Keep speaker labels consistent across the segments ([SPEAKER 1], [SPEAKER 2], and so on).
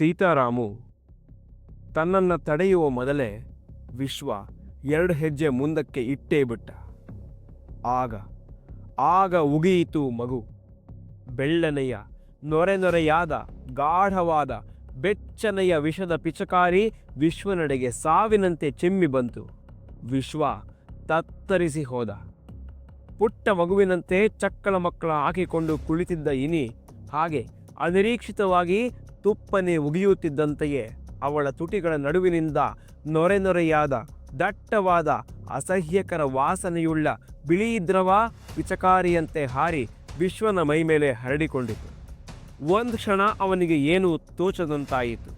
[SPEAKER 1] ಸೀತಾರಾಮು ತನ್ನನ್ನು ತಡೆಯುವ ಮೊದಲೇ ವಿಶ್ವ ಎರಡು ಹೆಜ್ಜೆ ಮುಂದಕ್ಕೆ ಇಟ್ಟೇ ಬಿಟ್ಟ. ಆಗ ಆಗ ಉಗಿಯಿತು ಮಗು. ಬೆಳ್ಳನೆಯ ನೊರೆ ನೊರೆಯಾದ ಗಾಢವಾದ, ಬೆಚ್ಚನೆಯ ವಿಷದ ಪಿಚಕಾರಿ ವಿಶ್ವನಡೆಗೆ ಸಾವಿನಂತೆ ಚಿಮ್ಮಿ ಬಂತು. ವಿಶ್ವ ತತ್ತರಿಸಿ ಹೋದ. ಪುಟ್ಟ ಮಗುವಿನಂತೆ ಚಕ್ಕಳ ಮಕ್ಕಳ ಹಾಕಿಕೊಂಡು ಕುಳಿತಿದ್ದ ಇನಿ ಹಾಗೆ ಅನಿರೀಕ್ಷಿತವಾಗಿ ತುಪ್ಪನೆ ಉಗಿಯುತ್ತಿದ್ದಂತೆಯೇ ಅವಳ ತುಟಿಗಳ ನಡುವಿನಿಂದ ನೊರೆ ನೊರೆಯಾದ ದಟ್ಟವಾದ ಅಸಹ್ಯಕರ ವಾಸನೆಯುಳ್ಳ ಬಿಳಿ ದ್ರವ ವಿಚಕಾರಿಯಂತೆ ಹಾರಿ ವಿಶ್ವನ ಮೈಮೇಲೆ ಹರಡಿಕೊಂಡಿತು. ಒಂದು ಕ್ಷಣ ಅವನಿಗೆ ಏನೂ ತೋಚದಂತಾಯಿತು.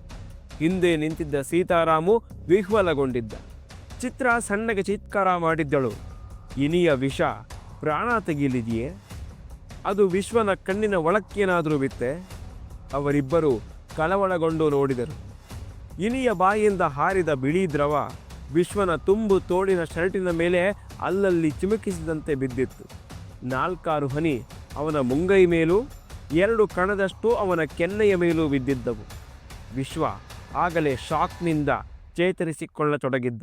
[SPEAKER 1] ಹಿಂದೆ ನಿಂತಿದ್ದ ಸೀತಾರಾಮು ವಿಹ್ವಲಗೊಂಡಿದ್ದ. ಚಿತ್ರ ಸಣ್ಣಗೆ ಚಿತ್ಕಾರ ಮಾಡಿದ್ದಳು. ಇನಿಯ ವಿಷ ಪ್ರಾಣ ತೆಗೀಲಿದೆಯೇ ಅದು ವಿಶ್ವನ ಕಣ್ಣಿನ ಒಳಕ್ಕೇನಾದರೂ ಬಿತ್ತೆ? ಅವರಿಬ್ಬರು ಕಳವಳಗೊಂಡು ನೋಡಿದರು. ಇನಿಯ ಬಾಯಿಯಿಂದ ಹಾರಿದ ಬಿಳಿ ದ್ರವ ವಿಶ್ವನ ತುಂಬು ತೋಳಿನ ಶರ್ಟಿನ ಮೇಲೆ ಅಲ್ಲಲ್ಲಿ ಚಿಮುಕಿಸಿದಂತೆ ಬಿದ್ದಿತ್ತು. ನಾಲ್ಕಾರು ಹನಿ ಅವನ ಮುಂಗೈ ಮೇಲೂ, ಎರಡು ಕಣದಷ್ಟು ಅವನ ಕೆನ್ನೆಯ ಮೇಲೂ ಬಿದ್ದಿದ್ದವು. ವಿಶ್ವ ಆಗಲೇ ಶಾಕ್ನಿಂದ ಚೇತರಿಸಿಕೊಳ್ಳತೊಡಗಿದ್ದ.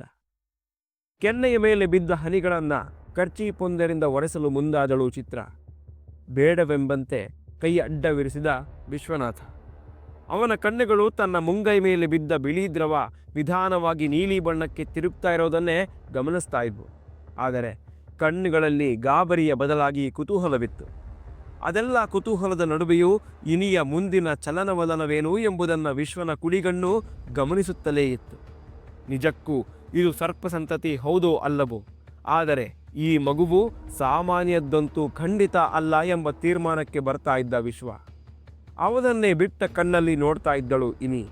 [SPEAKER 1] ಕೆನ್ನೆಯ ಮೇಲೆ ಬಿದ್ದ ಹನಿಗಳನ್ನು ಕರ್ಚೀಪೊಂದರಿಂದ ಒರೆಸಲು ಮುಂದಾದಳು ಚಿತ್ರ. ಬೇಡವೆಂಬಂತೆ ಕೈ ಅಡ್ಡವಿರಿಸಿದ ವಿಶ್ವನಾಥ. ಅವನ ಕಣ್ಣುಗಳು ತನ್ನ ಮುಂಗೈ ಮೇಲೆ ಬಿದ್ದ ಬಿಳಿ ದ್ರವ ನಿಧಾನವಾಗಿ ನೀಲಿ ಬಣ್ಣಕ್ಕೆ ತಿರುಗ್ತಾ ಇರೋದನ್ನೇ ಗಮನಿಸ್ತಾ ಇದ್ವು. ಆದರೆ ಕಣ್ಣುಗಳಲ್ಲಿ ಗಾಬರಿಯ ಬದಲಾಗಿ ಕುತೂಹಲವಿತ್ತು. ಅದೆಲ್ಲ ಕುತೂಹಲದ ನಡುವೆಯೂ ಇನಿಯ ಮುಂದಿನ ಚಲನವಲನವೇನು ಎಂಬುದನ್ನು ವಿಶ್ವನ ಕುಳಿಗಣ್ಣು ಗಮನಿಸುತ್ತಲೇ ಇತ್ತು. ನಿಜಕ್ಕೂ ಇದು ಸರ್ಪಸಂತತಿ ಹೌದೋ ಅಲ್ಲವೋ? ಆದರೆ ಈ ಮಗುವು ಸಾಮಾನ್ಯದ್ದಂತೂ ಖಂಡಿತ ಅಲ್ಲ ಎಂಬ ತೀರ್ಮಾನಕ್ಕೆ ಬರ್ತಾ ಇದ್ದ ವಿಶ್ವ. ಅವನನ್ನೇ ಬಿಟ್ಟ ಕಣ್ಣಲ್ಲಿ ನೋಡ್ತಾ ಇದ್ದಳು ಇನಿ.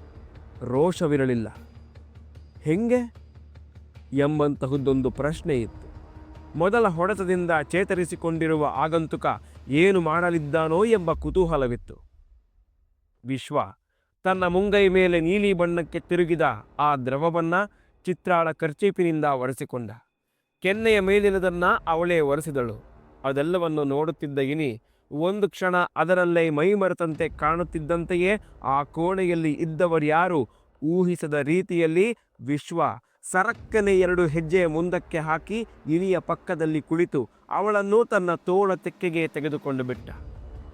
[SPEAKER 1] ರೋಷವಿರಲಿಲ್ಲ. ಹೆಂಗೆ? ಎಂಬಂತಹದ್ದೊಂದು ಪ್ರಶ್ನೆ ಇತ್ತು. ಮೊದಲ ಹೊಡೆತದಿಂದ ಚೇತರಿಸಿಕೊಂಡಿರುವ ಆಗಂತುಕ ಏನು ಮಾಡಲಿದ್ದಾನೋ ಎಂಬ ಕುತೂಹಲವಿತ್ತು. ವಿಶ್ವ, ತನ್ನ ಮುಂಗೈ ಮೇಲೆ ನೀಲಿ ಬಣ್ಣಕ್ಕೆ ತಿರುಗಿದ ಆ ದ್ರವವನ್ನ ಚಿತ್ರಾಳ ಕರ್ಚೀಪಿನಿಂದ ಒರೆಸಿಕೊಂಡ. ಕೆನ್ನೆಯ ಮೇಲಿನದನ್ನ ಅವಳೇ ಒರೆಸಿದಳು. ಅದೆಲ್ಲವನ್ನು ನೋಡುತ್ತಿದ್ದ ಇನಿ ಒಂದು ಕ್ಷಣ ಅದರಲ್ಲೇ ಮೈಮರೆತಂತೆ ಕಾಣುತ್ತಿದ್ದಂತೆಯೇ ಆ ಕೋಣೆಯಲ್ಲಿ ಇದ್ದವರು ಯಾರು? ಊಹಿಸದ ರೀತಿಯಲ್ಲಿ ವಿಶ್ವ. ಸರಕ್ಕನೆ ಎರಡು ಹೆಜ್ಜೆ ಮುಂದಕ್ಕೆ ಹಾಕಿ ಇಲಿಯ ಪಕ್ಕದಲ್ಲಿ ಕುಳಿತು ಅವಳನ್ನು ತನ್ನ ತೋಳ ತೆಕ್ಕೆಗೆ ತೆಗೆದುಕೊಂಡು ಬಿಟ್ಟ.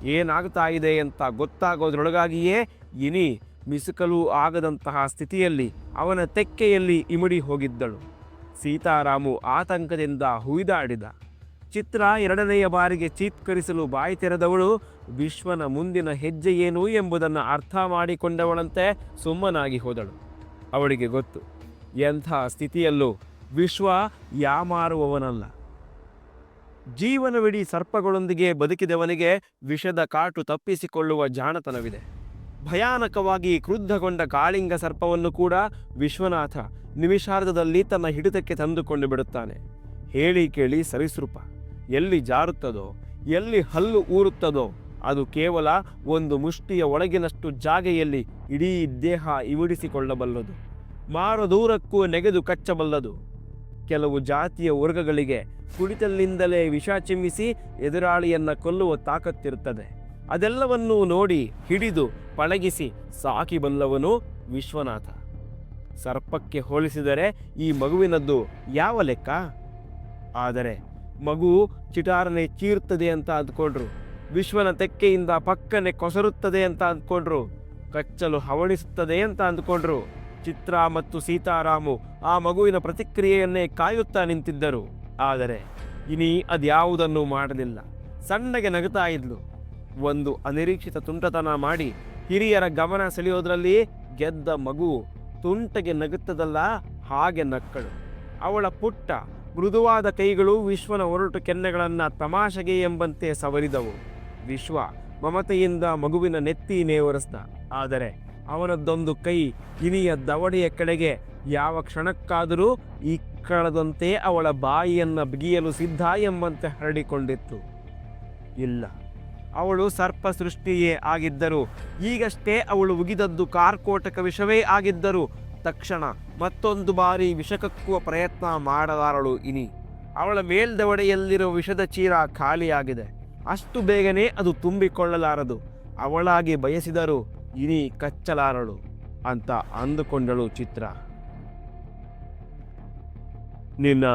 [SPEAKER 1] ಏನಾಗ್ತಾ ಇದೆ ಅಂತ ಗೊತ್ತಾಗೋದ್ರೊಳಗಾಗಿಯೇ ಇನಿ ಮಿಸುಕಲು ಆಗದಂತಹ ಸ್ಥಿತಿಯಲ್ಲಿ ಅವನ ತೆಕ್ಕೆಯಲ್ಲಿ ಇಮಿಡಿ ಹೋಗಿದ್ದಳು. ಸೀತಾರಾಮು ಆತಂಕದಿಂದ ಹುಯ್ದಾಡಿದ. ಚಿತ್ರ ಎರಡನೆಯ ಬಾರಿಗೆ ಚೀತ್ಕರಿಸಲು ಬಾಯಿ ತೆರೆದವಳು ವಿಶ್ವನ ಮುಂದಿನ ಹೆಜ್ಜೆ ಏನು ಎಂಬುದನ್ನು ಅರ್ಥ ಮಾಡಿಕೊಂಡವಳಂತೆ ಸುಮ್ಮನಾಗಿ ಹೋದಳು. ಅವಳಿಗೆ ಗೊತ್ತು, ಎಂಥ ಸ್ಥಿತಿಯಲ್ಲೂ ವಿಶ್ವ ಯಾಮಾರುವವನಲ್ಲ. ಜೀವನವಿಡೀ ಸರ್ಪಗಳೊಂದಿಗೆ ಬದುಕಿದವನಿಗೆ ವಿಷದ ಕಾಟು ತಪ್ಪಿಸಿಕೊಳ್ಳುವ ಜಾಣತನವಿದೆ. ಭಯಾನಕವಾಗಿ ಕ್ರುದ್ಧಗೊಂಡ ಕಾಳಿಂಗ ಸರ್ಪವನ್ನು ಕೂಡ ವಿಶ್ವನಾಥ ನಿಮಿಷಾರ್ಧದಲ್ಲಿ ತನ್ನ ಹಿಡಿತಕ್ಕೆ ತಂದುಕೊಂಡು ಬಿಡುತ್ತಾನೆ. ಹೇಳಿ ಕೇಳಿ ಸರಿಸೃಪ ಎಲ್ಲಿ ಜಾರುತ್ತದೋ, ಎಲ್ಲಿ ಹಲ್ಲು ಊರುತ್ತದೋ, ಅದು ಕೇವಲ ಒಂದು ಮುಷ್ಟಿಯ ಒಳಗಿನಷ್ಟು ಜಾಗೆಯಲ್ಲಿ ಇಡೀ ದೇಹ ಇವಡಿಸಿಕೊಳ್ಳಬಲ್ಲದು ಮಾರ ದೂರಕ್ಕೂ ನೆಗೆದು ಕಚ್ಚಬಲ್ಲದು. ಕೆಲವು ಜಾತಿಯ ವರ್ಗಗಳಿಗೆ ಕುಡಿತಲ್ಲಿಂದಲೇ ವಿಷ ಚಿಮ್ಮಿಸಿ ಎದುರಾಳಿಯನ್ನು ಕೊಲ್ಲುವ ತಾಕತ್ತಿರುತ್ತದೆ. ಅದೆಲ್ಲವನ್ನೂ ನೋಡಿ ಹಿಡಿದು ಪಳಗಿಸಿ ಸಾಕಿಬಲ್ಲವನು ವಿಶ್ವನಾಥ. ಸರ್ಪಕ್ಕೆ ಹೋಲಿಸಿದರೆ ಈ ಮಗುವಿನದ್ದು ಯಾವ ಲೆಕ್ಕ? ಆದರೆ ಮಗು ಚಿಟಾರನೆ ಚೀರ್ತದೆ ಅಂತ ಅಂದ್ಕೊಂಡ್ರು. ವಿಶ್ವನ ತೆಕ್ಕೆಯಿಂದ ಪಕ್ಕನೆ ಕೊಸರುತ್ತದೆ ಅಂತ ಅಂದ್ಕೊಂಡ್ರು. ಕಚ್ಚಲು ಹವಣಿಸುತ್ತದೆ ಅಂತ ಅಂದ್ಕೊಂಡ್ರು. ಚಿತ್ರ ಮತ್ತು ಸೀತಾರಾಮು ಆ ಮಗುವಿನ ಪ್ರತಿಕ್ರಿಯೆಯನ್ನೇ ಕಾಯುತ್ತಾ ನಿಂತಿದ್ದರು. ಆದರೆ ಇನಿ ಅದ್ಯಾವುದನ್ನು ಮಾಡಲಿಲ್ಲ. ಸಣ್ಣಗೆ ನಗುತ್ತಾ ಇದ್ಲು. ಒಂದು ಅನಿರೀಕ್ಷಿತ ತುಂಟತನ ಮಾಡಿ ಹಿರಿಯರ ಗಮನ ಸೆಳೆಯೋದ್ರಲ್ಲಿ ಗೆದ್ದ ಮಗು ತುಂಟಗೆ ನಗುತ್ತದಲ್ಲ, ಹಾಗೆ ನಕ್ಕಳು. ಅವಳ ಪುಟ್ಟ ಮೃದುವಾದ ಕೈಗಳು ವಿಶ್ವನ ಒರಟು ಕೆನ್ನೆಗಳನ್ನು ತಮಾಷೆಗೆ ಎಂಬಂತೆ ಸವರಿದವು. ವಿಶ್ವ ಮಮತೆಯಿಂದ ಮಗುವಿನ ನೆತ್ತಿ ನೇವರಿಸ್ದ. ಆದರೆ ಅವನದ್ದೊಂದು ಕೈ ಇನಿಯ ದವಡೆಯ ಕಡೆಗೆ ಯಾವ ಕ್ಷಣಕ್ಕಾದರೂ ಈ ಕಳದಂತೆ ಅವಳ ಬಾಯಿಯನ್ನು ಬಿಗಿಯಲು ಸಿದ್ಧ ಎಂಬಂತೆ ಹರಡಿಕೊಂಡಿತ್ತು. ಇಲ್ಲ, ಅವಳು ಸರ್ಪ ಸೃಷ್ಟಿಯೇ ಆಗಿದ್ದರು ಈಗಷ್ಟೇ ಅವಳು ಉಗಿದದ್ದು ಕಾರ್ಕೋಟಕ ವಿಷವೇ ಆಗಿದ್ದರು ತಕ್ಷಣ ಮತ್ತೊಂದು ಬಾರಿ ವಿಷಕಕ್ಕುವ ಪ್ರಯತ್ನ ಮಾಡಲಾರಳು ಇನಿ. ಅವಳ ಮೇಲ್ದವಡೆಯಲ್ಲಿರುವ ವಿಷದ ಚೀರ ಖಾಲಿಯಾಗಿದೆ. ಅಷ್ಟು ಬೇಗನೆ ಅದು ತುಂಬಿಕೊಳ್ಳಲಾರದು. ಅವಳಾಗಿ ಬಯಸಿದರೂ ಇನಿ ಕಚ್ಚಲಾರಳು ಅಂತ ಅಂದುಕೊಂಡಳು ಚಿತ್ರ. ನಿನ್ನ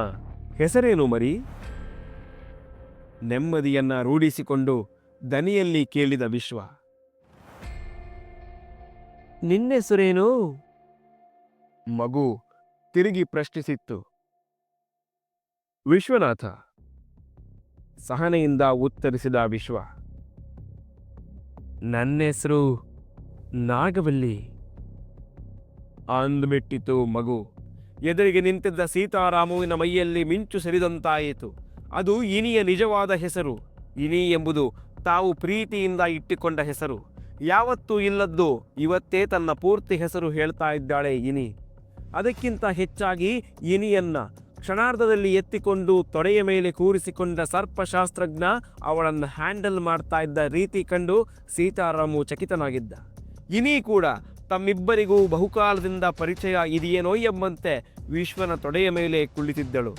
[SPEAKER 1] ಹೆಸರೇನು ಮರಿ? ನೆಮ್ಮದಿಯನ್ನ ರೂಢಿಸಿಕೊಂಡು ದನಿಯಲ್ಲಿ ಕೇಳಿದ ವಿಶ್ವ. ನಿನ್ನೆಸರೇನು? ಮಗು ತಿರುಗಿ ಪ್ರಶ್ನಿಸಿತ್ತು. ವಿಶ್ವನಾಥ, ಸಹನೆಯಿಂದ ಉತ್ತರಿಸಿದ ವಿಶ್ವ ನನ್ನ ಹೆಸರು ನಾಗವಲ್ಲಿ. ಅಂದುಬಿಟ್ಟಿತು ಮಗು, ಎದುರಿಗೆ ನಿಂತಿದ್ದ ಸೀತಾರಾಮುವಿನ ಮೈಯಲ್ಲಿ ಮಿಂಚು ಸರಿದಂತಾಯಿತು. ಅದು ಇನಿಯ ನಿಜವಾದ ಹೆಸರು, ಇನಿ ಎಂಬುದು ತಾವು ಪ್ರೀತಿಯಿಂದ ಇಟ್ಟುಕೊಂಡ ಹೆಸರು. ಯಾವತ್ತೂ ಇಲ್ಲದ್ದು ಇವತ್ತೇ ತನ್ನ ಪೂರ್ತಿ ಹೆಸರು ಹೇಳ್ತಾ ಇದ್ದಾಳೆ ಇನಿ. ಅದಕ್ಕಿಂತ ಹೆಚ್ಚಾಗಿ ಇನಿಯನ್ನ ಕ್ಷಣಾರ್ಧದಲ್ಲಿ ಎತ್ತಿಕೊಂಡು ತೊಡೆಯ ಮೇಲೆ ಕೂರಿಸಿಕೊಂಡ ಸರ್ಪಶಾಸ್ತ್ರಜ್ಞ ಅವಳನ್ನು ಹ್ಯಾಂಡಲ್ ಮಾಡ್ತಾ ಇದ್ದ ರೀತಿ ಕಂಡು ಸೀತಾರಾಮು ಚಕಿತನಾಗಿದ್ದ. ಇನಿ ಕೂಡ ತಮ್ಮಿಬ್ಬರಿಗೂ ಬಹುಕಾಲದಿಂದ ಪರಿಚಯ ಇದೆಯೇನೋ ಎಂಬಂತೆ ವಿಶ್ವನ ತೊಡೆಯ ಮೇಲೆ ಕುಳಿತಿದ್ದಳು.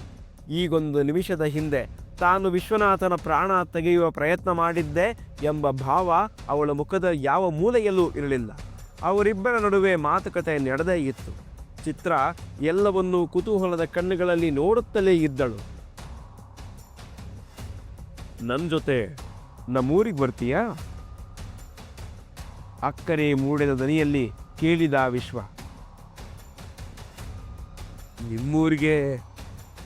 [SPEAKER 1] ಈಗೊಂದು ನಿಮಿಷದ ಹಿಂದೆ ತಾನು ವಿಶ್ವನಾಥನ ಪ್ರಾಣ ತೆಗೆಯುವ ಪ್ರಯತ್ನ ಮಾಡಿದ್ದೆ ಎಂಬ ಭಾವ ಅವಳ ಮುಖದ ಯಾವ ಮೂಲೆಯಲ್ಲೂ ಇರಲಿಲ್ಲ. ಅವರಿಬ್ಬರ ನಡುವೆ ಮಾತುಕತೆ ನಡೆದೇ ಇತ್ತು. ಚಿತ್ರ ಎಲ್ಲವನ್ನೂ ಕುತೂಹಲದ ಕಣ್ಣುಗಳಲ್ಲಿ ನೋಡುತ್ತಲೇ ಇದ್ದಳು. ನನ್ನ ಜೊತೆ ನಮ್ಮೂರಿಗೆ ಬರ್ತೀಯಾ? ಅಕ್ಕನೆ ಮೂಡಿದ ದನಿಯಲ್ಲಿ ಕೇಳಿದ ವಿಶ್ವ. ನಿಮ್ಮೂರಿಗೆ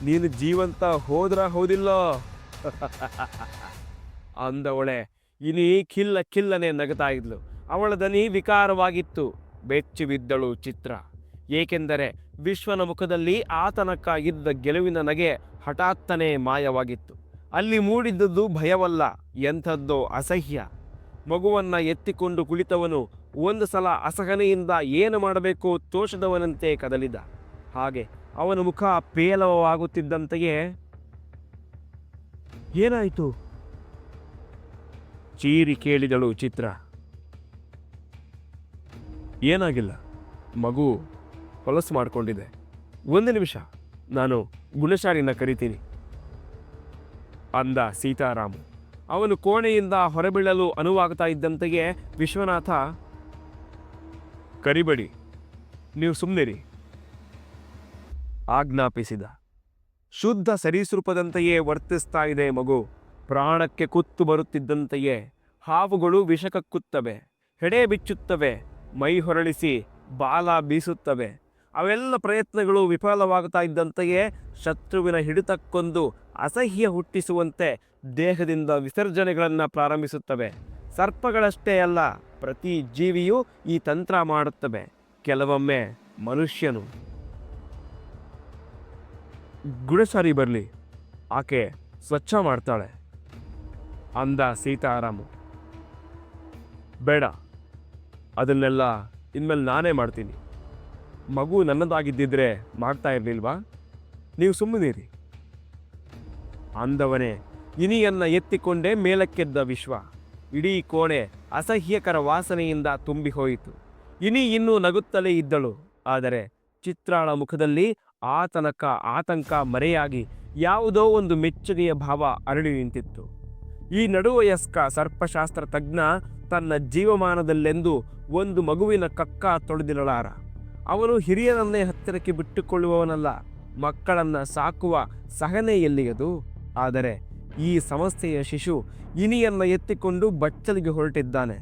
[SPEAKER 1] ನೀನು ಜೀವಂತ ಹೋದ್ರ ಹೌದಿಲ್ಲೋ? ಅಂದವಳೆ ಇನಿ ಕಿಲ್ಲ ಕಿಲ್ಲನೆ ನಗತಾ ಇದ್ಲು. ಅವಳ ದನಿ ವಿಕಾರವಾಗಿತ್ತು. ಬೆಚ್ಚಿ ಬಿದ್ದಳು ಚಿತ್ರ. ಏಕೆಂದರೆ ವಿಶ್ವನ ಮುಖದಲ್ಲಿ ಆತನಕ ಇದ್ದ ಗೆಲುವಿನ ನಗೆ ಹಠಾತ್ತನೆ ಮಾಯವಾಗಿತ್ತು. ಅಲ್ಲಿ ಮೂಡಿದ್ದದ್ದು ಭಯವಲ್ಲ, ಎಂಥದ್ದೋ ಅಸಹ್ಯ. ಮಗುವನ್ನು ಎತ್ತಿಕೊಂಡು ಕುಳಿತವನು ಒಂದು ಸಲ ಅಸಹನೆಯಿಂದ ಏನು ಮಾಡಬೇಕು ತೋಷದವನಂತೆ ಕದಲಿದ. ಹಾಗೆ ಅವನ ಮುಖ ಪೇಲವವಾಗುತ್ತಿದ್ದಂತೆಯೇ. ಏನಾಯಿತು? ಚೀರಿ ಕೇಳಿದಳು ಚಿತ್ರ. ಏನಾಗಿಲ್ಲ. ಮಗು ಹೊಲಸು ಮಾಡಿಕೊಂಡಿದೆ. ಒಂದು ನಿಮಿಷ. ನಾನು ಗುಣಶಾಲಿನ ಕರಿತೀನಿ. ಅಂದ ಸೀತಾರಾಮು. ಅವನು ಕೋಣೆಯಿಂದ ಹೊರಬೀಳಲು ಅನುವಾಗ್ತಾ ಇದ್ದಂತೆಯೇ ವಿಶ್ವನಾಥ, ಕರಿಬಡಿ, ನೀವು ಸುಮ್ಮನಿರಿ ಆಜ್ಞಾಪಿಸಿದ. ಶುದ್ಧ ಸರೀಸೃಪದಂತೆಯೇ ವರ್ತಿಸ್ತಾ ಇದೆ ಮಗು. ಪ್ರಾಣಕ್ಕೆ ಕುತ್ತು ಬರುತ್ತಿದ್ದಂತೆಯೇ. ಹಾವುಗಳು ವಿಷಕಕ್ಕುತ್ತವೆ. ಹೆಡೆ ಬಿಚ್ಚುತ್ತವೆ. ಮೈ ಹೊರಳಿಸಿ ಬಾಲ ಬೀಸುತ್ತವೆ. ಅವೆಲ್ಲ ಪ್ರಯತ್ನಗಳು ವಿಫಲವಾಗುತ್ತಾ ಇದ್ದಂತೆಯೇ ಶತ್ರುವಿನ ಹಿಡಿತಕ್ಕೊಂದು ಅಸಹ್ಯ ಹುಟ್ಟಿಸುವಂತೆ ದೇಹದಿಂದ ವಿಸರ್ಜನೆಗಳನ್ನು ಪ್ರಾರಂಭಿಸುತ್ತವೆ. ಸರ್ಪಗಳಷ್ಟೇ ಅಲ್ಲ, ಪ್ರತಿ ಜೀವಿಯೂ ಈ ತಂತ್ರ ಮಾಡುತ್ತವೆ. ಕೆಲವೊಮ್ಮೆ ಮನುಷ್ಯನು ಗುಡಸಾರಿ ಬರಲಿ, ಆಕೆ ಸ್ವಚ್ಛ ಮಾಡ್ತಾಳೆ ಅಂದ ಸೀತಾರಾಮು. ಬೇಡ, ಅದನ್ನೆಲ್ಲ ಇನ್ಮೇಲೆ ನಾನೇ ಮಾಡ್ತೀನಿ. ಮಗು ನನ್ನದಾಗಿದ್ದಿದ್ರೆ ಮಾಡ್ತಾ ಇರಲಿಲ್ವಾ? ನೀವು ಸುಮ್ಮನಿರಿ. ಅಂದವನೇ ಇನಿಯನ್ನ ಎತ್ತಿಕೊಂಡೇ ಮೇಲಕ್ಕೆದ್ದ ವಿಶ್ವ, ಇಡೀ ಕೋಣೆ ಅಸಹ್ಯಕರ ವಾಸನೆಯಿಂದ ತುಂಬಿ ಹೋಯಿತು ಇನಿ ಇನ್ನೂ ನಗುತ್ತಲೇ ಇದ್ದಳು, ಆದರೆ ಚಿತ್ರಾಳ ಮುಖದಲ್ಲಿ ಆತನಕ ಆತಂಕ ಮರೆಯಾಗಿ ಯಾವುದೋ ಒಂದು ಮೆಚ್ಚುಗೆಯ ಭಾವ ಅರಳಿ ನಿಂತಿತ್ತು. ಈ ನಡುವಯಸ್ಕ ಸರ್ಪಶಾಸ್ತ್ರ ತಜ್ಞ ತನ್ನ ಜೀವಮಾನದಲ್ಲೆಂದು ಒಂದು ಮಗುವಿನ ಕಕ್ಕ ತೊಳೆದಿರಲಾರ. ಅವನು ಹಿರಿಯರನ್ನೇ ಹತ್ತಿರಕ್ಕೆ ಬಿಟ್ಟುಕೊಳ್ಳುವವನಲ್ಲ, ಮಕ್ಕಳನ್ನು ಸಾಕುವ ಸಹನೆ ಎಲ್ಲಿಯದು? ಆದರೆ ಈ ಸಂಸ್ಥೆಯ ಶಿಶು ಇನಿಯನ್ನ ಎತ್ತಿಕೊಂಡು ಬಚ್ಚಲಿಗೆ ಹೊರಟಿದ್ದಾನೆ.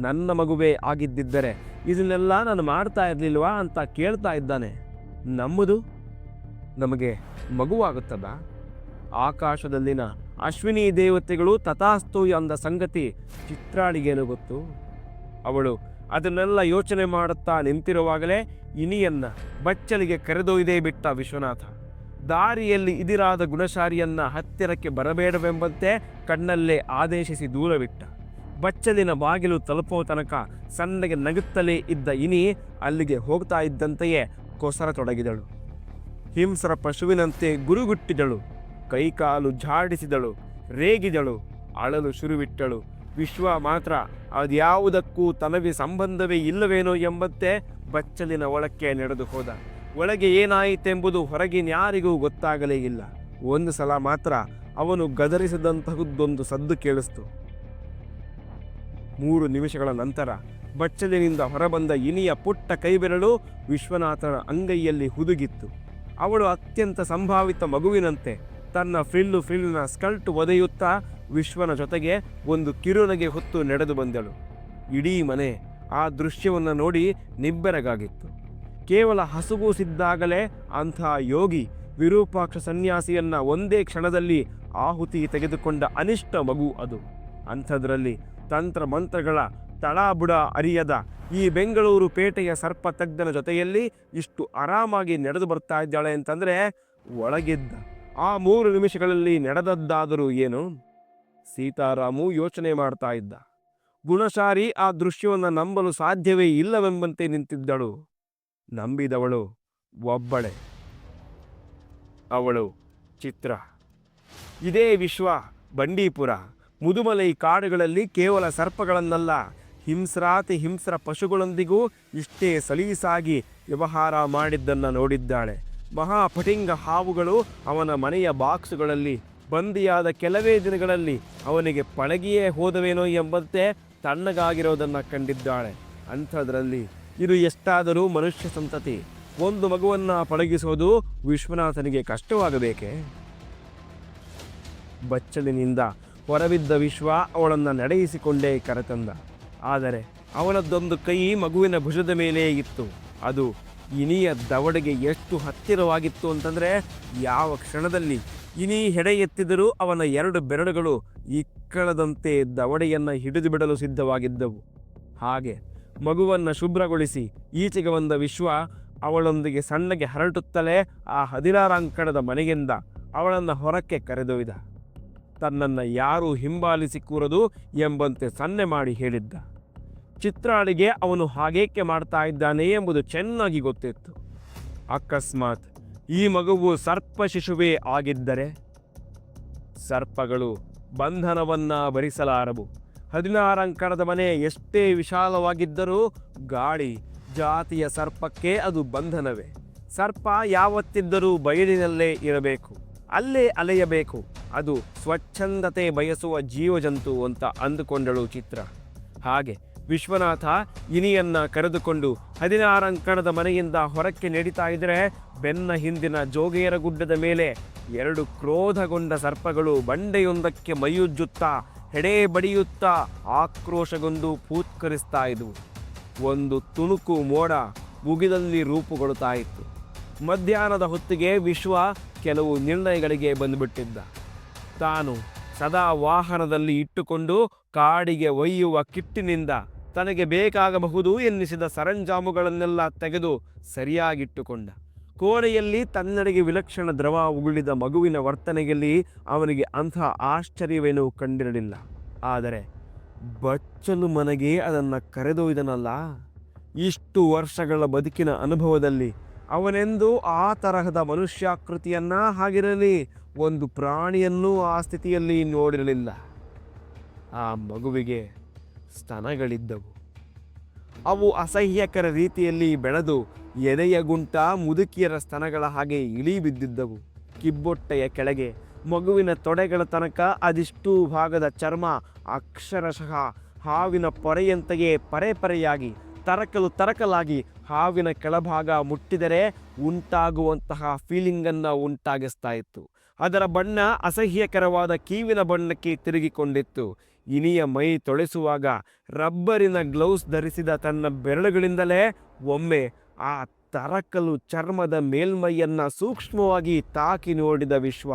[SPEAKER 1] ನನ್ನ ಮಗುವೇ ಆಗಿದ್ದಿದ್ದರೆ ಇದನ್ನೆಲ್ಲ ನಾನು ಮಾಡ್ತಾ ಇರಲಿಲ್ವಾ ಅಂತ ಕೇಳ್ತಾ ಇದ್ದಾನೆ. ನಮ್ಮದು? ನಮಗೆ ಮಗುವಾಗುತ್ತದ? ಆಕಾಶದಲ್ಲಿನ ಅಶ್ವಿನಿ ದೇವತೆಗಳು ತಥಾಸ್ತು ಎಂದ ಸಂಗತಿ ಚಿತ್ರಾಳಿಗೇನು ಗೊತ್ತು? ಅವಳು ಅದನ್ನೆಲ್ಲ ಯೋಚನೆ ಮಾಡುತ್ತಾ ನಿಂತಿರುವಾಗಲೇ ಇನಿಯನ್ನ ಬಚ್ಚಲಿಗೆ ಕರೆದೊಯ್ದೇ ಬಿಟ್ಟ ವಿಶ್ವನಾಥ. ದಾರಿಯಲ್ಲಿ ಇದಿರಾದ ಗುಣಶಾರಿಯನ್ನ ಹತ್ತಿರಕ್ಕೆ ಬರಬೇಡವೆಂಬಂತೆ ಕಣ್ಣಲ್ಲೇ ಆದೇಶಿಸಿ ದೂರವಿಟ್ಟ. ಬಚ್ಚಲಿನ ಬಾಗಿಲು ತಲುಪುವ ತನಕ ಸಣ್ಣಗೆ ನಗುತ್ತಲೇ ಇದ್ದ ಇನಿ ಅಲ್ಲಿಗೆ ಹೋಗ್ತಾ ಇದ್ದಂತೆಯೇ ಕೊಸರತೊಡಗಿದಳು. ಹಿಂಸರ ಪಶುವಿನಂತೆ ಗುರುಗುಟ್ಟಿದಳು. ಕೈಕಾಲು ಝಾಡಿಸಿದಳು. ರೇಗಿದಳು. ಅಳಲು ಶುರುವಿಟ್ಟಳು. ವಿಶ್ವ ಮಾತ್ರ. ಅದ್ಯಾವುದಕ್ಕೂ ತನಗೆ ಸಂಬಂಧವೇ ಇಲ್ಲವೇನೋ ಎಂಬಂತೆ ಬಚ್ಚಲಿನ ಒಳಕ್ಕೆ ನಡೆದು ಹೋದ. ಒಳಗೆ ಏನಾಯಿತೆಂಬುದು ಹೊರಗಿನ್ಯಾರಿಗೂ ಗೊತ್ತಾಗಲೇ ಇಲ್ಲ. ಒಂದು ಸಲ ಮಾತ್ರ ಅವನು ಗದರಿಸಿದಂತಹದ್ದೊಂದು ಸದ್ದು ಕೇಳಿಸ್ತು. ಮೂರು ನಿಮಿಷಗಳ ನಂತರ ಬಚ್ಚಲಿನಿಂದ ಹೊರಬಂದ ಇನಿಯ ಪುಟ್ಟ ಕೈಬೆರಳು ವಿಶ್ವನಾಥನ ಅಂಗೈಯಲ್ಲಿ ಹುದುಗಿತ್ತು. ಅವಳು ಅತ್ಯಂತ ಸಂಭಾವಿತ ಮಗುವಿನಂತೆ ತನ್ನ ಫ್ರಿಲ್ಲು ಫ್ರಿಲ್ಲಿನ ಸ್ಕಲ್ಟ್ ಒದೆಯುತ್ತಾ ವಿಶ್ವನ ಜೊತೆಗೆ ಒಂದು ಕಿರುನಗೆ ಹೊತ್ತು ನಡೆದು ಬಂದಳು. ಇಡೀ ಮನೆ ಆ ದೃಶ್ಯವನ್ನು ನೋಡಿ ನಿಬ್ಬೆರಗಾಗಿತ್ತು. ಕೇವಲ ಹಸುಗೂಸಿದ್ದಾಗಲೇ ಅಂಥ ಯೋಗಿ ವಿರೂಪಾಕ್ಷ ಸನ್ಯಾಸಿಯನ್ನ ಒಂದೇ ಕ್ಷಣದಲ್ಲಿ ಆಹುತಿ ತೆಗೆದುಕೊಂಡ ಅನಿಷ್ಟ ಮಗು ಅದು. ಅಂಥದ್ರಲ್ಲಿ ತಂತ್ರ ಮಂತ್ರಗಳ ತಳಾಬುಡ ಅರಿಯದ ಈ ಬೆಂಗಳೂರು ಪೇಟೆಯ ಸರ್ಪ ತಜ್ಞನ ಜೊತೆಯಲ್ಲಿ ಇಷ್ಟು ಆರಾಮಾಗಿ ನಡೆದು ಬರ್ತಾ ಇದ್ದಾಳೆ ಅಂತಂದರೆ ಒಳಗಿದ್ದ. ಆ ಮೂರು ನಿಮಿಷಗಳಲ್ಲಿ ನಡೆದದ್ದಾದರೂ ಏನು? ಸೀತಾರಾಮು ಯೋಚನೆ ಮಾಡ್ತಾ ಇದ್ದ. ಗುಣಶಾರಿ ಆ ದೃಶ್ಯವನ್ನು ನಂಬಲು ಸಾಧ್ಯವೇ ಇಲ್ಲವೆಂಬಂತೆ ನಿಂತಿದ್ದಳು. ನಂಬಿದವಳು ಒಬ್ಬಳೆ. ಅವಳು ಚಿತ್ರ. ಇದೇ ವಿಶ್ವ, ಬಂಡೀಪುರ. ಮುದುಮಲೈ ಕಾಡುಗಳಲ್ಲಿ ಕೇವಲ ಸರ್ಪಗಳನ್ನಲ್ಲ, ಹಿಂಸ್ರಾತಿ ಹಿಂಸ್ರ ಪಶುಗಳೊಂದಿಗೂ ಇಷ್ಟೇ ಸಲೀಸಾಗಿ ವ್ಯವಹಾರ ಮಾಡಿದ್ದನ್ನು ನೋಡಿದ್ದಾಳೆ. ಮಹಾಪಟಿಂಗ ಹಾವುಗಳು ಅವನ ಮನೆಯ ಬಾಕ್ಸುಗಳಲ್ಲಿ ಬಂದಿಯಾದ ಕೆಲವೇ ದಿನಗಳಲ್ಲಿ ಅವನಿಗೆ ಪಳಗಿಯೇ ಹೋದವೇನೋ ಎಂಬಂತೆ ತಣ್ಣಗಾಗಿರೋದನ್ನು ಕಂಡಿದ್ದಾಳೆ. ಅಂಥದ್ರಲ್ಲಿ ಇದು ಎಷ್ಟಾದರೂ ಮನುಷ್ಯ ಸಂತತಿ. ಒಂದು ಮಗುವನ್ನು ಪಳಗಿಸೋದು ವಿಶ್ವನಾಥನಿಗೆ ಕಷ್ಟವಾಗಬೇಕೆ? ಬಚ್ಚಲಿನಿಂದ ಹೊರಬಿದ್ದ ವಿಶ್ವ ಅವಳನ್ನು ನಡೆಯಿಸಿಕೊಂಡೇ ಕರೆತಂದ. ಆದರೆ ಅವನದ್ದೊಂದು ಕೈ ಮಗುವಿನ ಭುಜದ ಮೇಲೇ ಇತ್ತು. ಅದು ಇನಿಯ ದವಡೆಗೆ ಎಷ್ಟು ಹತ್ತಿರವಾಗಿತ್ತು ಅಂತಂದರೆ ಯಾವ ಕ್ಷಣದಲ್ಲಿ ಇನಿ ಹೆಡೆ ಎತ್ತಿದರೂ ಅವನ ಎರಡು ಬೆರಳುಗಳು ಇಕ್ಕಳದಂತೆ ದವಡೆಯನ್ನು ಹಿಡಿದು ಬಿಡಲು ಸಿದ್ಧವಾಗಿದ್ದವು. ಹಾಗೆ ಮಗುವನ್ನು ಶುಭ್ರಗೊಳಿಸಿ ಈಚೆಗೆ ಬಂದ ವಿಶ್ವ ಅವಳೊಂದಿಗೆ ಸಣ್ಣಗೆ ಹರಟುತ್ತಲೇ ಆ ಹದಿನಾರು ಅಂಕಣದ ಮನೆಯಿಂದ ಅವಳನ್ನು ಹೊರಕ್ಕೆ ಕರೆದೊಯ್ದ. ತನ್ನನ್ನು ಯಾರೂ ಹಿಂಬಾಲಿಸಿ ಕೂರದು ಎಂಬಂತೆ ಸನ್ನೆ ಮಾಡಿ ಹೇಳಿದ್ದ. ಚಿತ್ರಾಳಿಗೆ ಅವನು ಹಾಗೇಕೆ ಮಾಡ್ತಾ ಇದ್ದಾನೆ ಎಂಬುದು ಚೆನ್ನಾಗಿ ಗೊತ್ತಿತ್ತು. ಅಕಸ್ಮಾತ್ ಈ ಮಗುವು ಸರ್ಪ ಶಿಶುವೇ ಆಗಿದ್ದರೆ ಸರ್ಪಗಳು ಬಂಧನವನ್ನ ಭರಿಸಲಾರವು. ಹದಿನಾರಂಕಣದ ಮನೆ ಎಷ್ಟೇ ವಿಶಾಲವಾಗಿದ್ದರೂ ಗಾಳಿ ಜಾತಿಯ ಸರ್ಪಕ್ಕೆ ಅದು ಬಂಧನವೇ. ಸರ್ಪ ಯಾವತ್ತಿದ್ದರೂ ಬಯಲಿನಲ್ಲೇ ಇರಬೇಕು. ಅಲ್ಲೇ ಅಲೆಯಬೇಕು. ಅದು ಸ್ವಚ್ಛಂದತೆ ಬಯಸುವ ಜೀವಜಂತು ಅಂತ ಅಂದುಕೊಂಡಳು ಚಿತ್ರ. ಹಾಗೆ ವಿಶ್ವನಾಥ ಇನಿಯನ್ನ ಕರೆದುಕೊಂಡು ಹದಿನಾರು ಅಂಕಣದ ಮನೆಯಿಂದ ಹೊರಕ್ಕೆ ನಡೀತಾ ಇದ್ರೆ ಬೆನ್ನ ಹಿಂದಿನ ಜೋಗೇರ ಗುಡ್ಡದ ಮೇಲೆ ಎರಡು ಕ್ರೋಧಗೊಂಡ ಸರ್ಪಗಳು ಬಂಡೆಯೊಂದಕ್ಕೆ ಮೈಯುಜ್ಜುತ್ತಾ, ಹೆಡೆ ಬಡಿಯುತ್ತಾ ಆಕ್ರೋಶಗೊಂಡು ಪೂತ್ಕರಿಸ್ತಾ ಇದ್ವು. ಒಂದು ತುಣುಕು ಮೋಡ ಮುಗಿದಲ್ಲಿ ರೂಪುಗೊಳ್ಳುತ್ತಾ ಇತ್ತು. ಮಧ್ಯಾಹ್ನದ ಹೊತ್ತಿಗೆ ವಿಶ್ವ ಕೆಲವು ನಿರ್ಣಯಗಳಿಗೆ ಬಂದುಬಿಟ್ಟಿದ್ದ. ತಾನು ಸದಾ ವಾಹನದಲ್ಲಿ ಇಟ್ಟುಕೊಂಡು ಕಾಡಿಗೆ ಒಯ್ಯುವ ಕಿಟ್ಟಿನಿಂದ ತನಗೆ ಬೇಕಾಗಬಹುದು ಎನ್ನಿಸಿದ ಸರಂಜಾಮುಗಳನ್ನೆಲ್ಲ ತೆಗೆದು ಸರಿಯಾಗಿಟ್ಟುಕೊಂಡ. ಕೋಣೆಯಲ್ಲಿ ತನ್ನಡೆಗೆ ವಿಲಕ್ಷಣ ದ್ರವ ಉಗುಳಿದ ಮಗುವಿನ ವರ್ತನೆಯಲ್ಲಿ ಅವನಿಗೆ ಅಂಥ ಆಶ್ಚರ್ಯವೇನೂ ಕಂಡಿರಲಿಲ್ಲ. ಆದರೆ ಬಚ್ಚಲು ಮನೆಗೆ ಅದನ್ನು ಕರೆದೊಯ್ದನಲ್ಲ. ಇಷ್ಟು ವರ್ಷಗಳ ಬದುಕಿನ ಅನುಭವದಲ್ಲಿ ಅವನೆಂದು ಆ ತರಹದ ಮನುಷ್ಯಾಕೃತಿಯನ್ನ ಹಾಗಿರಲಿ, ಒಂದು ಪ್ರಾಣಿಯನ್ನೂ ಆ ಸ್ಥಿತಿಯಲ್ಲಿ ನೋಡಿರಲಿಲ್ಲ. ಆ ಮಗುವಿಗೆ ಸ್ತನಗಳಿದ್ದವು. ಅವು ಅಸಹ್ಯಕರ ರೀತಿಯಲ್ಲಿ ಬೆಳೆದು ಎದೆಯ ಗುಂಟ ಮುದುಕಿಯರ ಸ್ತನಗಳ ಹಾಗೆ ಇಳಿ ಬಿದ್ದಿದ್ದವು. ಕಿಬ್ಬೊಟ್ಟೆಯ ಕೆಳಗೆ ಮಗುವಿನ ತೊಡೆಗಳ ತನಕ ಅದಿಷ್ಟು ಭಾಗದ ಚರ್ಮ ಅಕ್ಷರಶಃ ಹಾವಿನ ಪೊರೆಯಂತೆಯೇ ಪರೆ ಪರೆಯಾಗಿ ತರಕಲು ತರಕಲಾಗಿ ಹಾವಿನ ಕೆಳಭಾಗ ಮುಟ್ಟಿದರೆ ಉಂಟಾಗುವಂತಹ ಫೀಲಿಂಗನ್ನು ಉಂಟಾಗಿಸ್ತಾ ಇತ್ತು. ಅದರ ಬಣ್ಣ ಅಸಹ್ಯಕರವಾದ ಕೀವಿನ ಬಣ್ಣಕ್ಕೆ ತಿರುಗಿಕೊಂಡಿತ್ತು. ಇನಿಯ ಮೈ ತೊಳೆಸುವಾಗ ರಬ್ಬರಿನ ಗ್ಲೌಸ್ ಧರಿಸಿದ ತನ್ನ ಬೆರಳುಗಳಿಂದಲೇ ಒಮ್ಮೆ ಆ ತರಕಲು ಚರ್ಮದ ಮೇಲ್ಮೈಯನ್ನ ಸೂಕ್ಷ್ಮವಾಗಿ ತಾಕಿ ನೋಡಿದ ವಿಶ್ವ.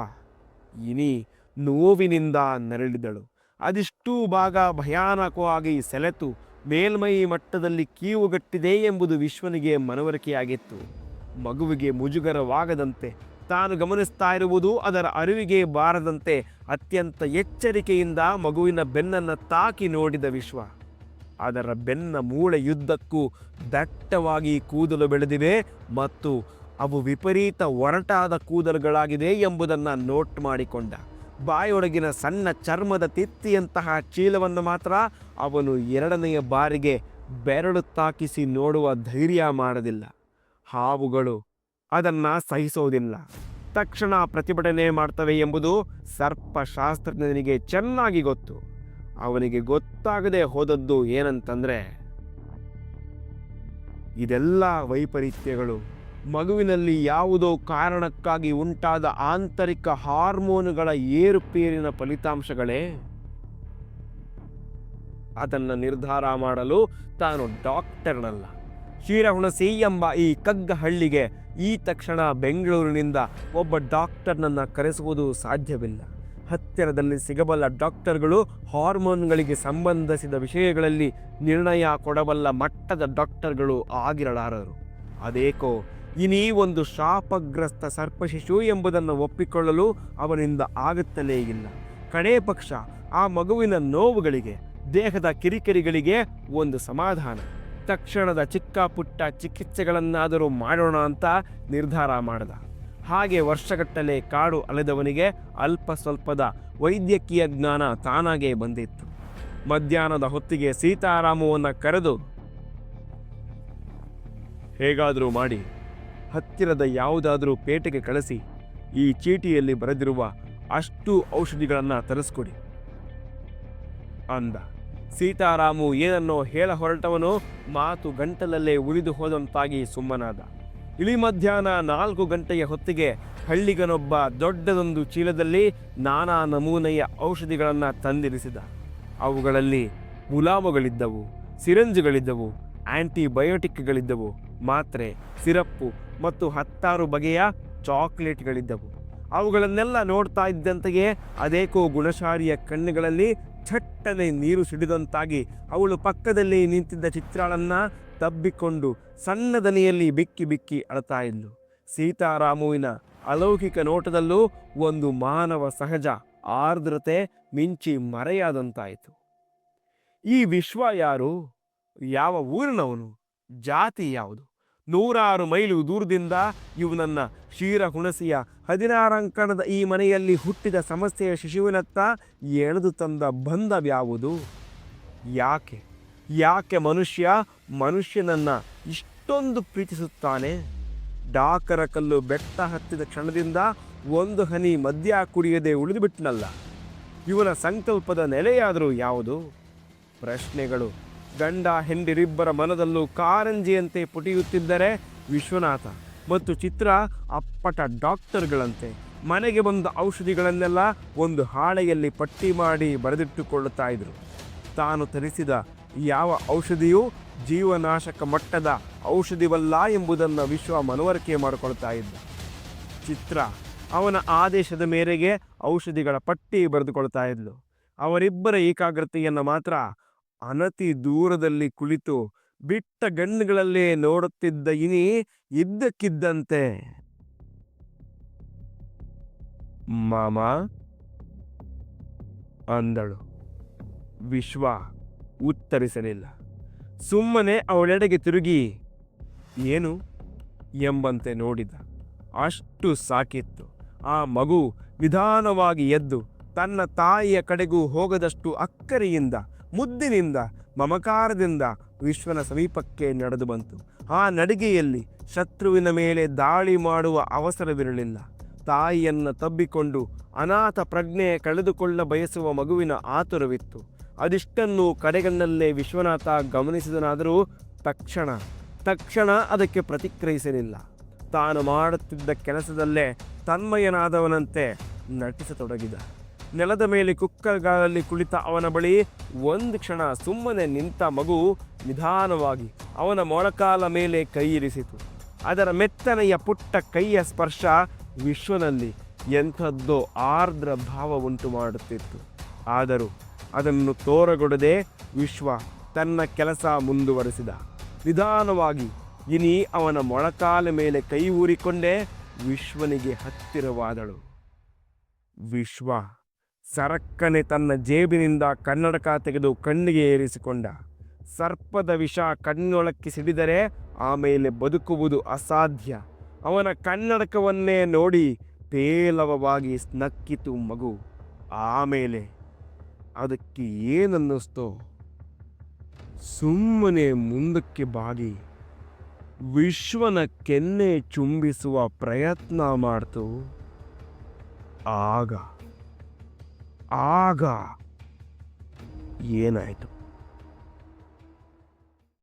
[SPEAKER 1] ಇನಿ ನೋವಿನಿಂದ ನರಳಿದಳು. ಅದಿಷ್ಟೂ ಭಾಗ ಭಯಾನಕವಾಗಿ ಸೆಲೆತು ಮೇಲ್ಮೈ ಮಟ್ಟದಲ್ಲಿ ಕೀವುಗಟ್ಟಿದೆ ಎಂಬುದು ವಿಶ್ವನಿಗೆ ಮನವರಿಕೆಯಾಗಿತ್ತು. ಮಗುವಿಗೆ ಮುಜುಗರವಾಗದಂತೆ ತಾನು ಗಮನಿಸ್ತಾ ಇರುವುದು ಅದರ ಅರಿವಿಗೆ ಬಾರದಂತೆ ಅತ್ಯಂತ ಎಚ್ಚರಿಕೆಯಿಂದ ಮಗುವಿನ ಬೆನ್ನನ್ನು ತಾಕಿ ನೋಡಿದ ವಿಶ್ವ. ಅದರ ಬೆನ್ನ ಮೂಳೆಯುದ್ದಕ್ಕೂ ದಟ್ಟವಾಗಿ ಕೂದಲು ಬೆಳೆದಿವೆ ಮತ್ತು ಅವು ವಿಪರೀತ ಒರಟಾದ ಕೂದಲುಗಳಾಗಿದೆ ಎಂಬುದನ್ನು ನೋಟ್ ಮಾಡಿಕೊಂಡ. ಬಾಯೊಳಗಿನ ಸಣ್ಣ ಚರ್ಮದ ತಿತ್ತಿಯಂತಹ ಚೀಲವನ್ನು ಮಾತ್ರ ಅವನು ಎರಡನೆಯ ಬಾರಿಗೆ ಬೆರಳು ತಾಕಿಸಿ ನೋಡುವ ಧೈರ್ಯ ಮಾಡಲಿಲ್ಲ. ಹಾವುಗಳು ಅದನ್ನು ಸಹಿಸೋದಿಲ್ಲ. ತಕ್ಷಣ ಪ್ರತಿಭಟನೆ ಮಾಡ್ತವೆ ಎಂಬುದು ಸರ್ಪಶಾಸ್ತ್ರಜ್ಞನಿಗೆ ಚೆನ್ನಾಗಿ ಗೊತ್ತು. ಅವನಿಗೆ ಗೊತ್ತಾಗದೆ ಹೋದದ್ದು ಏನಂತಂದರೆ, ಇದೆಲ್ಲ ವೈಪರೀತ್ಯಗಳು. ಮಗುವಿನಲ್ಲಿ ಯಾವುದೋ ಕಾರಣಕ್ಕಾಗಿ ಉಂಟಾದ ಆಂತರಿಕ ಹಾರ್ಮೋನುಗಳ ಏರುಪೇರಿನ ಫಲಿತಾಂಶಗಳೇ? ಅದನ್ನು ನಿರ್ಧಾರ ಮಾಡಲು ತಾನು ಡಾಕ್ಟರ್ನಲ್ಲ. ಕ್ಷೀರಹುಣಸಿ ಎಂಬ ಈ ಕಗ್ಗ ಹಳ್ಳಿಗೆ ಈ ತಕ್ಷಣ ಬೆಂಗಳೂರಿನಿಂದ ಒಬ್ಬ ಡಾಕ್ಟರ್ನನ್ನು ಕರೆಸುವುದು ಸಾಧ್ಯವಿಲ್ಲ. ಹತ್ತಿರದಲ್ಲಿ ಸಿಗಬಲ್ಲ ಡಾಕ್ಟರ್ಗಳು ಹಾರ್ಮೋನ್ಗಳಿಗೆ ಸಂಬಂಧಿಸಿದ ವಿಷಯಗಳಲ್ಲಿ ನಿರ್ಣಯ ಕೊಡಬಲ್ಲ ಮಟ್ಟದ ಡಾಕ್ಟರ್ಗಳು ಆಗಿರಲಾರರು. ಅದೇಕೋ ಇನೀ ಒಂದು ಶಾಪಗ್ರಸ್ತ ಸರ್ಪಶಿಶು ಎಂಬುದನ್ನು ಒಪ್ಪಿಕೊಳ್ಳಲು ಅವನಿಂದ ಆಗುತ್ತಲೇ ಇಲ್ಲ. ಕಡೇ ಪಕ್ಷ, ಆ ಮಗುವಿನ ನೋವುಗಳಿಗೆ, ದೇಹದ ಕಿರಿಕಿರಿಗಳಿಗೆ ಒಂದು ಸಮಾಧಾನ. ತಕ್ಷಣದ ಚಿಕ್ಕ ಪುಟ್ಟ ಚಿಕಿತ್ಸೆಗಳನ್ನಾದರೂ ಮಾಡೋಣ ಅಂತ ನಿರ್ಧಾರ ಮಾಡಿದ. ಹಾಗೆ ವರ್ಷಗಟ್ಟಲೆ ಕಾಡು ಅಲೆದವನಿಗೆ ಅಲ್ಪ ಸ್ವಲ್ಪದ ವೈದ್ಯಕೀಯ ಜ್ಞಾನ ತಾನಾಗೇ ಬಂದಿತ್ತು. ಮಧ್ಯಾಹ್ನದ ಹೊತ್ತಿಗೆ ಸೀತಾರಾಮವನ್ನು ಕರೆದು, ಹೇಗಾದರೂ ಮಾಡಿ, ಹತ್ತಿರದ ಯಾವುದಾದರೂ ಪೇಟೆಗೆ ಕಳಿಸಿ, ಈ ಚೀಟಿಯಲ್ಲಿ ಬರೆದಿರುವ ಅಷ್ಟು ಔಷಧಿಗಳನ್ನು ತರಿಸ್ಕೊಡಿ, ಅಂದ. ಸೀತಾರಾಮು ಏನನ್ನೋ ಹೇಳ ಹೊರಟವನು ಮಾತು ಗಂಟಲಲ್ಲೇ ಉಳಿದು ಹೋದಂತಾಗಿ ಸುಮ್ಮನಾದ. ಇಳಿ ಮಧ್ಯಾಹ್ನ ನಾಲ್ಕು ಗಂಟೆಯ ಹೊತ್ತಿಗೆ ಹಳ್ಳಿಗನೊಬ್ಬ ದೊಡ್ಡದೊಂದು ಚೀಲದಲ್ಲಿ ನಾನಾ ನಮೂನೆಯ ಔಷಧಿಗಳನ್ನು ತಂದಿರಿಸಿದ. ಅವುಗಳಲ್ಲಿ ಮುಲಾಮುಗಳಿದ್ದವು, ಸಿರಂಜ್ಗಳಿದ್ದವು ಆ್ಯಂಟಿಬಯೋಟಿಕ್ಗಳಿದ್ದವು ಮಾತ್ರೆ, ಸಿರಪ್ಪು ಮತ್ತು ಹತ್ತಾರು ಬಗೆಯ ಚಾಕ್ಲೇಟ್ಗಳಿದ್ದವು. ಅವುಗಳನ್ನೆಲ್ಲ ನೋಡ್ತಾ ಇದ್ದಂತೆಯೇ ಅದೇಕೋ ಗುಣಶಾರಿಯ ಕಣ್ಣುಗಳಲ್ಲಿ ಛಟ್ಟನೆ ನೀರು ಸಿಡಿದಂತಾಗಿ ಅವಳು ಪಕ್ಕದಲ್ಲಿ ನಿಂತಿದ್ದ ಚಿತ್ರಾಳನ್ನ ತಬ್ಬಿಕೊಂಡು ಸಣ್ಣ ದನಿಯಲ್ಲಿ ಬಿಕ್ಕಿ ಬಿಕ್ಕಿ ಅಳತಾ ಇದ್ಲು. ಸೀತಾರಾಮುವಿನ ಅಲೌಕಿಕ ನೋಟದಲ್ಲೂ ಒಂದು ಮಾನವ ಸಹಜ ಆರ್ದ್ರತೆ ಮಿಂಚಿ ಮರೆಯಾದಂತಾಯಿತು. ಈ ವಿಶ್ವ ಯಾರು? ಯಾವ ಊರಿನವನು? ಜಾತಿ ಯಾವುದು? ನೂರಾರು ಮೈಲು ದೂರದಿಂದ ಇವನನ್ನ ಕ್ಷೀರ ಹುಣಸಿಯ ಹದಿನಾರಂಕಣದ ಈ ಮನೆಯಲ್ಲಿ ಹುಟ್ಟಿದ ಸಮಸ್ಯೆಯ ಶಿಶುವಿನತ್ತ ಎಳೆದು ತಂದ ಬಂಧವ್ಯಾವುದು? ಯಾಕೆ? ಯಾಕೆ ಮನುಷ್ಯ ಮನುಷ್ಯನನ್ನು ಇಷ್ಟೊಂದು ಪ್ರೀತಿಸುತ್ತಾನೆ? ಡಾಕರ ಕಲ್ಲು ಬೆಟ್ಟ ಹತ್ತಿದ ಕ್ಷಣದಿಂದ ಒಂದು ಹನಿ ಮದ್ಯ ಕುಡಿಯದೆ ಉಳಿದುಬಿಟ್ಟನಲ್ಲ ಇವನ ಸಂಕಲ್ಪದ ನೆಲೆಯಾದರೂ ಯಾವುದು? ಪ್ರಶ್ನೆಗಳು. ಗಂಡ ಹೆಂಡಿರಿಬ್ಬರ ಮನದಲ್ಲೂ ಕಾರಂಜಿಯಂತೆ ಪುಟಿಯುತ್ತಿದ್ದರೆ ವಿಶ್ವನಾಥ. ಮತ್ತು ಚಿತ್ರ ಅಪ್ಪಟ ಡಾಕ್ಟರ್ಗಳಂತೆ. ಮನೆಗೆ ಬಂದ ಔಷಧಿಗಳನ್ನೆಲ್ಲ ಒಂದು ಹಾಳೆಯಲ್ಲಿ ಪಟ್ಟಿ ಮಾಡಿ ಬರೆದಿಟ್ಟುಕೊಳ್ಳುತ್ತಾ ಇದ್ರು. ತಾನು ತರಿಸಿದ ಯಾವ ಔಷಧಿಯೂ ಜೀವನಾಶಕ ಮಟ್ಟದ ಔಷಧಿವಲ್ಲ ಎಂಬುದನ್ನು ವಿಶ್ವ ಮನವರಿಕೆ ಮಾಡಿಕೊಳ್ತಾ ಇದ್ದ. ಚಿತ್ರ ಅವನ ಆದೇಶದ ಮೇರೆಗೆ ಔಷಧಿಗಳ ಪಟ್ಟಿ ಬರೆದುಕೊಳ್ತಾ ಇದ್ಲು. ಅವರಿಬ್ಬರ ಏಕಾಗ್ರತೆಯನ್ನು ಮಾತ್ರ ಅನತಿ ದೂರದಲ್ಲಿ ಕುಳಿತು ಬಿಟ್ಟ ಗಣ್ಣುಗಳಲ್ಲೇ ನೋಡುತ್ತಿದ್ದ ಇನಿ ಇದ್ದಕ್ಕಿದ್ದಂತೆ. ಮಾಮ? ಅಂದಳು. ವಿಶ್ವ ಉತ್ತರಿಸಲಿಲ್ಲ. ಸುಮ್ಮನೆ ಅವಳೆಡೆಗೆ ತಿರುಗಿ, ಏನು? ಎಂಬಂತೆ ನೋಡಿದ. ಅಷ್ಟು ಸಾಕಿತ್ತು. ಆ ಮಗು ನಿಧಾನವಾಗಿ ಎದ್ದು ತನ್ನ ತಾಯಿಯ ಕಡೆಗೂ ಹೋಗದಷ್ಟು ಅಕ್ಕರೆಯಿಂದ ಮುದ್ದಿನಿಂದ, ಮಮಕಾರದಿಂದ ವಿಶ್ವನ ಸಮೀಪಕ್ಕೆ ನಡೆದು ಬಂತು. ಆ ನಡಿಗೆಯಲ್ಲಿ ಶತ್ರುವಿನ ಮೇಲೆ ದಾಳಿ ಮಾಡುವ ಅವಸರವಿರಲಿಲ್ಲ. ತಾಯಿಯನ್ನು ತಬ್ಬಿಕೊಂಡು ಅನಾಥ ಪ್ರಜ್ಞೆ ಕಳೆದುಕೊಳ್ಳ ಬಯಸುವ ಮಗುವಿನ ಆತುರವಿತ್ತು. ಅದಿಷ್ಟನ್ನು ಕಡೆಗಣ್ಣಲ್ಲೇ ವಿಶ್ವನಾಥ ಗಮನಿಸಿದನಾದರೂ ತಕ್ಷಣ ತಕ್ಷಣ ಅದಕ್ಕೆ ಪ್ರತಿಕ್ರಿಯಿಸಲಿಲ್ಲ. ತಾನು ಮಾಡುತ್ತಿದ್ದ ಕೆಲಸದಲ್ಲೇ ತನ್ಮಯನಾದವನಂತೆ ನಟಿಸತೊಡಗಿದ. ನೆಲದ ಮೇಲೆ ಕುಕ್ಕಗಾಲಲ್ಲಿ ಕುಳಿತ ಅವನ ಬಳಿ ಒಂದು ಕ್ಷಣ ಸುಮ್ಮನೆ ನಿಂತ ಮಗು ನಿಧಾನವಾಗಿ ಅವನ ಮೊಳಕಾಲ ಮೇಲೆ ಕೈ ಇರಿಸಿತು. ಅದರ ಮೆತ್ತನೆಯ ಪುಟ್ಟ ಕೈಯ ಸ್ಪರ್ಶ ವಿಶ್ವನಲ್ಲಿ ಎಂಥದ್ದೋ ಆರ್ದ್ರ ಭಾವ ಉಂಟು ಮಾಡುತ್ತಿತ್ತು. ಆದರೂ ಅದನ್ನು ತೋರಗೊಡದೆ ವಿಶ್ವ ತನ್ನ ಕೆಲಸ ಮುಂದುವರೆಸಿದ. ನಿಧಾನವಾಗಿ ಇನಿ ಅವನ ಮೊಳಕಾಲ ಮೇಲೆ ಕೈ ಊರಿಕೊಂಡೇ ವಿಶ್ವನಿಗೆ ಹತ್ತಿರವಾದಳು. ವಿಶ್ವ ಸರಕ್ಕನೆ ತನ್ನ ಜೇಬಿನಿಂದ ಕನ್ನಡಕ ತೆಗೆದು ಕಣ್ಣಿಗೆ ಏರಿಸಿಕೊಂಡ. ಸರ್ಪದ ವಿಷ ಕಣ್ಣೊಳಕ್ಕೆ ಸಿಡಿದರೆ ಆಮೇಲೆ ಬದುಕುವುದು ಅಸಾಧ್ಯ. ಅವನ ಕನ್ನಡಕವನ್ನೇ ನೋಡಿ ಪೇಲವವಾಗಿ ಸ್ನಕ್ಕಿತು ಮಗು. ಆಮೇಲೆ ಅದಕ್ಕೆ ಏನನ್ನಿಸ್ತೋ? ಸುಮ್ಮನೆ ಮುಂದಕ್ಕೆ ಬಾಗಿ. ವಿಶ್ವನ ಕೆನ್ನೆ ಚುಂಬಿಸುವ ಪ್ರಯತ್ನ ಮಾಡ್ತು. ಆಗ ಆಗ ಏನಾಯಿತು?